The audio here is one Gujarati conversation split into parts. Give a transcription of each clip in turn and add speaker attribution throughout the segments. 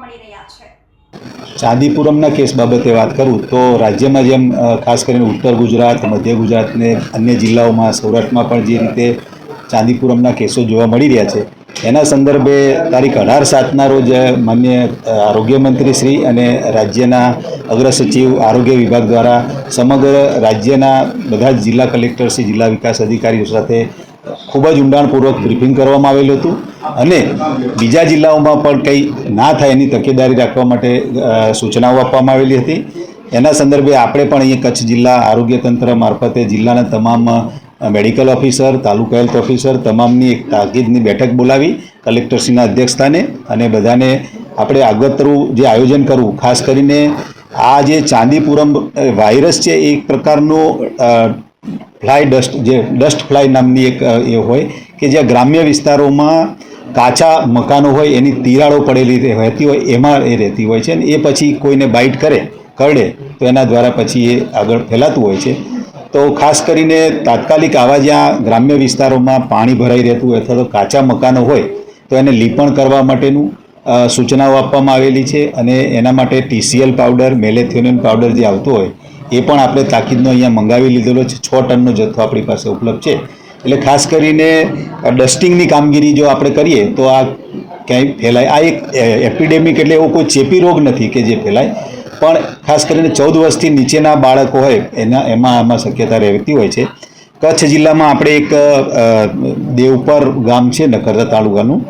Speaker 1: મળી રહ્યા છે.
Speaker 2: ચાંદીપુરમના કેસ બાબતે વાત કરું તો રાજ્યમાં જેમ ખાસ કરીને ઉત્તર ગુજરાત, મધ્ય ગુજરાતને અન્ય જિલ્લાઓમાં, સૌરાષ્ટ્રમાં પણ જે રીતે ચાંદીપુરમના કેસો જોવા મળી રહ્યા છે, એના સંદર્ભે તારીખ અઢાર સાતના રોજ માન્ય આરોગ્યમંત્રી આરોગ્ય મંત્રી શ્રી અને રાજ્યના અગ્ર સચિવ આરોગ્ય વિભાગ દ્વારા સમગ્ર રાજ્યના બધા જ જિલ્લા કલેક્ટરશ્રી જિલ્લા વિકાસ અધિકારીઓ સાથે ખૂબ જ ઊંડાણપૂર્વક બ્રિફિંગ કરવામાં આવેલું હતું. અને બીજા જિલ્લાઓમાં પણ કંઈ ના થાય એની તકેદારી રાખવા માટે સૂચનાઓ આપવામાં આવેલી હતી. એના સંદર્ભે આપણે પણ અહીંયા કચ્છ જિલ્લા આરોગ્ય તંત્ર મારફતે જિલ્લાના તમામ medical officer taluka health officer તમામની એક તાકીદની બેઠક બોલાવી કલેક્ટરશ્રીના અધ્યક્ષસ્થાને અને બધાને આપણે આગતરું જે આયોજન કરવું, ખાસ કરીને આ જે ચાંદીપુરમ વાયરસ છે એક પ્રકારનો ફ્લાય ડસ્ટ જે ડસ્ટ ફ્લાય નામની એક એ હોય કે જ્યાં ગ્રામ્ય વિસ્તારોમાં કાચા મકાનો હોય, એની તિરાડો પડેલી રહેતી હોય, એમાં એ રહેતી હોય છે અને એ પછી કોઈને બાઇટ કરે, કરડે, તો એના દ્વારા પછી એ આગળ ફેલાતું હોય છે. તો ખાસ કરીને તાત્કાલિક આવા જ્યાં ગ્રામ્ય વિસ્તારોમાં પાણી ભરાઈ રહેતું હોય અથવા તો કાચા મકાનો હોય, તો એને લીપણ કરવા માટેનું સૂચનાઓ આપવામાં આવેલી છે અને એના માટે ટીસીએલ પાવડર મેલેથિયોનિન પાવડર જે આવતો હોય એ પણ આપણે તાકીદનો અહીંયા મંગાવી લીધેલો છે. છ ટનનો જથ્થો આપણી પાસે ઉપલબ્ધ છે. એટલે ખાસ કરીને ડસ્ટિંગની કામગીરી જો આપણે કરીએ, તો આ ક્યાંય ફેલાય. આ એક એપિડેમિક એટલે એવો કોઈ ચેપી રોગ નથી કે જે ફેલાય. પણ ખાસ કરીને ચૌદ વર્ષથી નીચેના બાળકો હોય, એના, એમાં આમાં શક્યતા રહેતી હોય છે. કચ્છ જિલ્લામાં આપણે એક દેવપર ગામ છે નખરદા તાલુકાનું.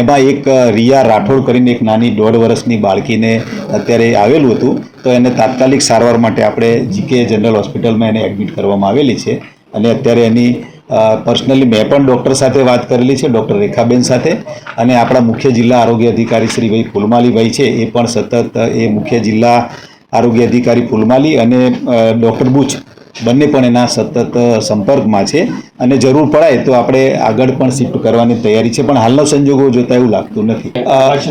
Speaker 2: એમાં એક રિયા રાઠોડ કરીને એક નાની દોઢ વર્ષની બાળકીને અત્યારે આવેલું હતું. તો એને તાત્કાલિક સારવાર માટે આપણે જીકે જનરલ હોસ્પિટલમાં એને એડમિટ કરવામાં આવેલી છે. અને અત્યારે એની પર્સનલી મેં પણ ડૉક્ટર સાથે વાત કરેલી છે, ડૉક્ટર રેખાબેન સાથે. અને આપણા મુખ્ય જિલ્લા આરોગ્ય અધિકારી શ્રી ભાઈ ફુલમાલીભાઈ છે, એ પણ સતત એ મુખ્ય જિલ્લા આરોગ્ય અધિકારી ફુલમાલી અને ડૉક્ટર બુચ બંને પણ એના સતત સંપર્કમાં છે. અને જરૂર પડાય તો આપણે આગળ પણ શિફ્ટ કરવાની તૈયારી છે પણ હાલનો સંજોગો જોતા એવું લાગતું નથી.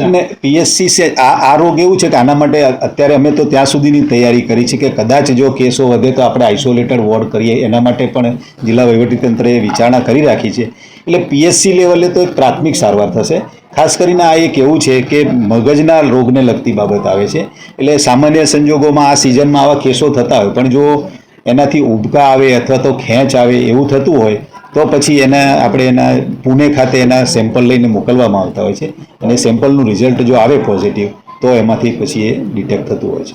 Speaker 2: અને પીએસસી છે આ આ રોગ એવું છે કે આના માટે અત્યારે અમે તો ત્યાં સુધીની તૈયારી કરી છે કે કદાચ જો કેસો વધે તો આપણે આઇસોલેટેડ વોર્ડ કરીએ. એના માટે પણ જિલ્લા વહીવટીતંત્રએ વિચારણા કરી રાખી છે. એટલે પીએસસી લેવલે તો એક પ્રાથમિક સારવાર થશે. ખાસ કરીને આ એક એવું છે કે મગજના રોગને લગતી બાબત આવે છે. એટલે સામાન્ય સંજોગોમાં આ સિઝનમાં આવા કેસો થતા હોય. પણ જો એનાથી ઉબકા આવે અથવા તો ખેંચ આવે એવું થતું હોય, તો પછી એના આપણે એના પુણે ખાતે એના સેમ્પલ લઈને મોકલવામાં આવતા હોય છે. અને સેમ્પલનું રિઝલ્ટ જો આવે પોઝિટિવ તો એમાંથી પછી એ ડિટેક્ટ થતું હોય છે.